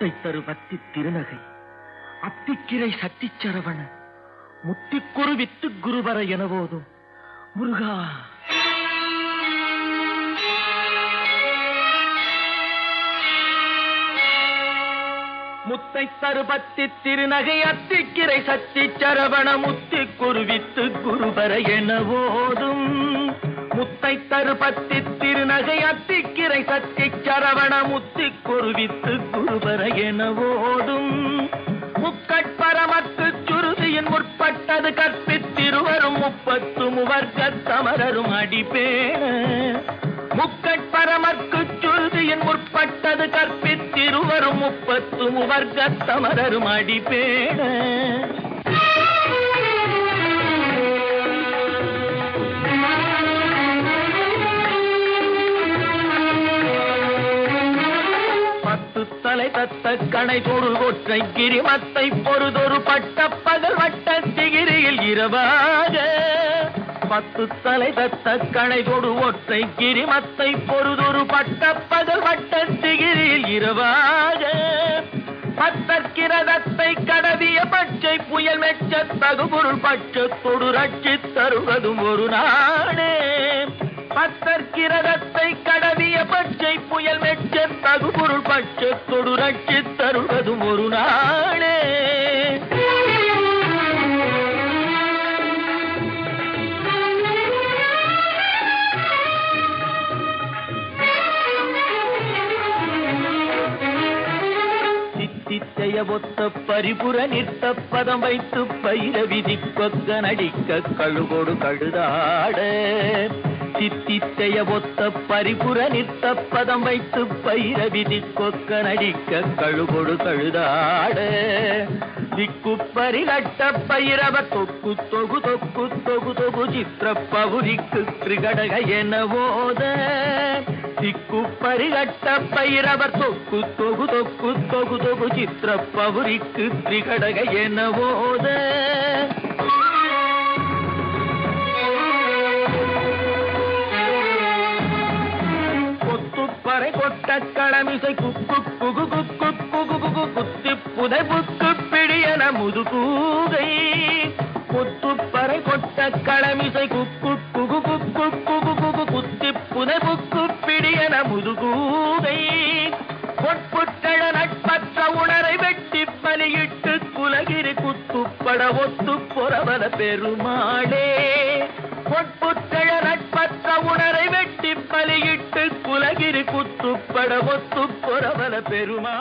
அத்தை தரு பத்தி திருநகை. அத்திக்கிரை சட்டிச்சரவண முத்திக்குரு வித்து குருவர எனவோதும் முருகா. முத்தை தருபத்தி திருநகை அத்திக்கிரை சத்தி சரவண முத்தி குருவித்து குருபர எனவோதும். முத்தை தருபத்தி திருநகை அத்தி அத்திக்கிரை சக்தி சரவண முத்து குருவித்து குருபர என ஓடும். முக்கட்பரமத்து சுருதியின் முற்பட்டது கற்பித்திருவரும் முப்பத்து முவர்க்க தமரரும் அடிப்பேண முக்கட்பரமற்கு சுருதியின் முற்பட்டது கற்பித்திருவரும் முப்பத்து முவர்க்க தமரரும் தலை தத்த கணை பொருள் ஒற்றை கிரிமத்தை பொறுதொரு பட்ட பகல் வட்ட திகிரியில் இரவாக. பத்து தலை தத்த கணை தொடு ஒற்றை கிரிமத்தை பொறுதொரு பட்ட பகல் வட்ட திகிரியில் இரவாக. பத்தற்கிரதத்தை கடவிய பச்சை புயல் மெச்ச தகுபொருள் பட்ச தொடு ரட்சி தருவதும் ஒரு நாடே. பத்தற்கிரதத்தை பட்சத்தொடு ரட்சி தருவதும் ஒரு நாடே சித்தித்தைய ஒத்த பரிபுர நிற்த பதம் வைத்து பயிர விதி கொக்க நடிக்க கழுகோடு கழுதாட சித்தித்தைய ஒத்த பரிபுற நிற்த பதம் வைத்து பயிர விதி கொக்க நடிக்க கழுகோடு கழுதாடு. திக்கு பரிகட்ட பைரவ தொக்கு தொகு தொக்கு தொகு தொகு சித்திர பவுரிக்கு திரிகடக என ஓத. திக்கு பரிகட்ட பைரவர் தொக்கு தொகு தொக்கு தொகு தொகு சித்திர பவுரிக்கு திரிகடக என ஓத. களமிசை குக்கு குகு குக்கு குகு குகு குத்தி புதை புக்கு பிடியன முதுகூகை கொத்துப்பறை கொட்ட களமிசை குக்கு குகு குக்கு குகு குகு குத்தி புதை புக்கு பிடியன முதுகூகை பொற்புட்டழ நட்பற்ற உணரை வெட்டி பலியிட்டு குலகிரி குத்துப்பட ஒத்து பொறவன பெருமாளே பொற்புட்டழ நட்பற்ற உணரை வெட்டி பலியிட்டு குலகிரி குத்துப்பட ஒத்து பொறவல பெருமா